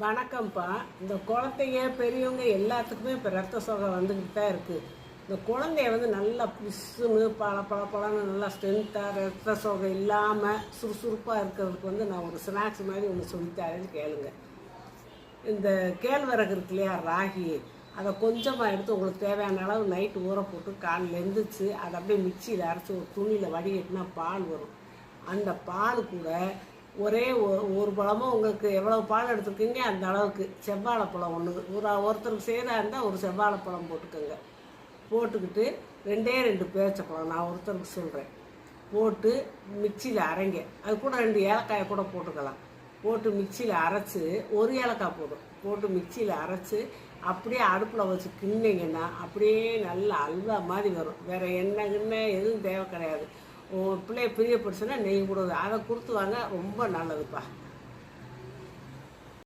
வணக்கம்ப்பா. இந்த குழந்தைங்க பெரியவங்க எல்லாத்துக்குமே இப்போ ரத்த சோகை வந்துக்கிட்டு தான் இருக்குது இந்த குழந்தைய வந்து நல்லா புஷ்ஷுன்னு பல பல பழம்னு நல்லா ஸ்ட்ரென்த்தாக ரத்த சோகை இல்லாமல் சுறுசுறுப்பாக இருக்கிறதுக்கு வந்து நான் ஒரு ஸ்நாக்ஸ் மாதிரி ஒன்று சொல்லித்தாரேன்னு கேளுங்க. இந்த கேழ்வரகு இருக்கு இல்லையா ராகி அதை கொஞ்சமாக எடுத்து உங்களுக்கு தேவையான அளவு நைட்டு ஊற போட்டு காலில் எந்திரிச்சு அதை அப்படியே மிக்சியில் அரைச்சி ஒரு துணியில் வடிகட்டினா பால் வரும். அந்த பால் கூட ஒரே ஒரு ஒரு பழமும் உங்களுக்கு எவ்வளோ பால் எடுத்துருக்கீங்க? அந்த அளவுக்கு. செவ்வாழைப்பழம் ஒன்று ஒரு ஒருத்தருக்கு செய்கிறா இருந்தால் ஒரு செவ்வாழைப்பழம் போட்டுக்கோங்க. போட்டுக்கிட்டு ரெண்டே ரெண்டு பேரிச்சப்பழம் நான் ஒருத்தருக்கு சொல்கிறேன் போட்டு மிக்சியில் அரைங்க. அது கூட ரெண்டு ஏலக்காயை கூட போட்டுக்கலாம். போட்டு மிக்சியில் அரைச்சி ஒரு ஏலக்காய் போடும் போட்டு மிக்சியில் அரைச்சி அப்படியே அடுப்பில் வச்சு கிண்டிங்கன்னா அப்படியே நல்லா அல்வா மாதிரி வரும். வேறு என்ன கிண்ண எதுவும் தேவை கிடையாது. உங்கள் பிள்ளைய பிரியப்படுச்சுன்னா நெய் கொடுங்க அதை கொடுத்து வாங்க ரொம்ப நல்லதுப்பா.